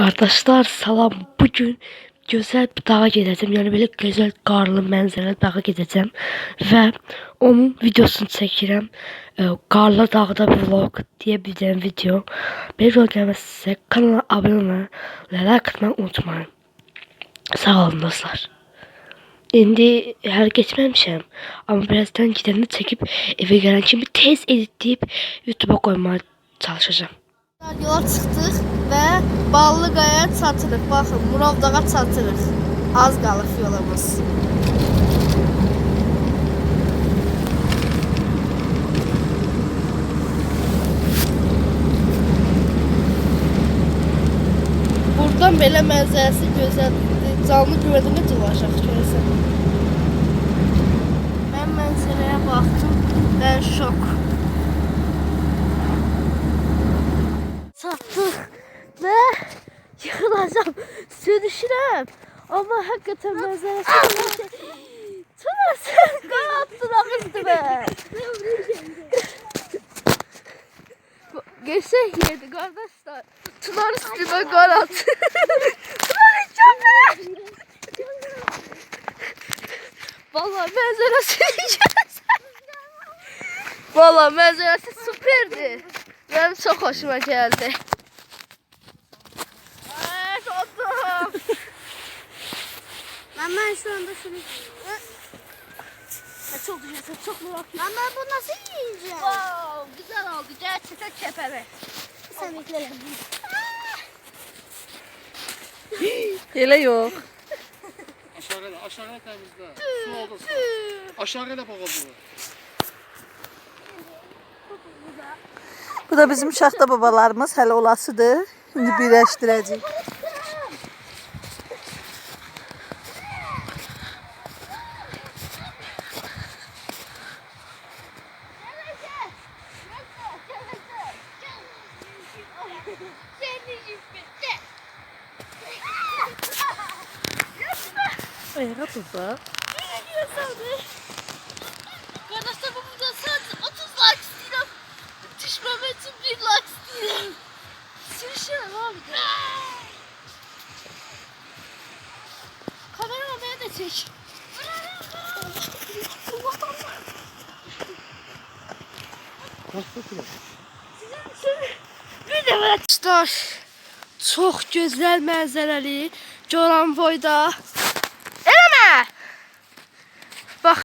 Kardeşler salam. Bugün güzel bir dağa gideceğim. Yani böyle güzel karlı mənzərəli dağa gideceğim. Ve onun videosunu çəkirəm. Ee, Karlı dağda vlog bir tane video. Bir video gelmezse kanala abone olmayı like atmayı unutmayın. Sağ olun dostlar. İndi her geçmemişim. Ama birazdan giderini çekip eve gelen kimi tez editleyip YouTube'a koymaya çalışacağım. Yola çıxdıq və Ballıqaya çatırıq. Baxın, Murovdağa çatırıq. Az qalıb yolumuz. Buradan belə mənzərəsi gözəldir. Canlı görəndə dolaşaq görəsən. Mən mənzərəyə baxdım. Mən şok. Çatdıq və yıxılacam, sürüşürəm. Amma həqiqətən mənzərəsi Tunasın, qan attın üstümə. Geçsək yedi qardaşlar. Tunar üstümə qan attı. Tunar içəmə. Valla mənzərəsi Valla mənzərəsi süperdi. Benim çok hoşuma geldi. Ben ben şu anda şunu Ya çok güzel, çok merak Ben ben bu nasıl yiyeceğim? Wow, güzel oldu. Gerçekten kepere. Sen bekle. Elə yox. Aşağıda, aşağıda temizle. Su oldu. Aşağıda boğazı. Bu da bizim şaxta babalarımız hələ olasıdır. İndi birləşdirəcəyik. Ayağa durdu. Arkadaşlar bu burada sadece 30 like istiyorum. Düşmem için bir like istiyorum. Sürüşürüm abi. Kamerama beni de çek. Bir de arkadaşlar çok güzel mənzərəli Goranboyda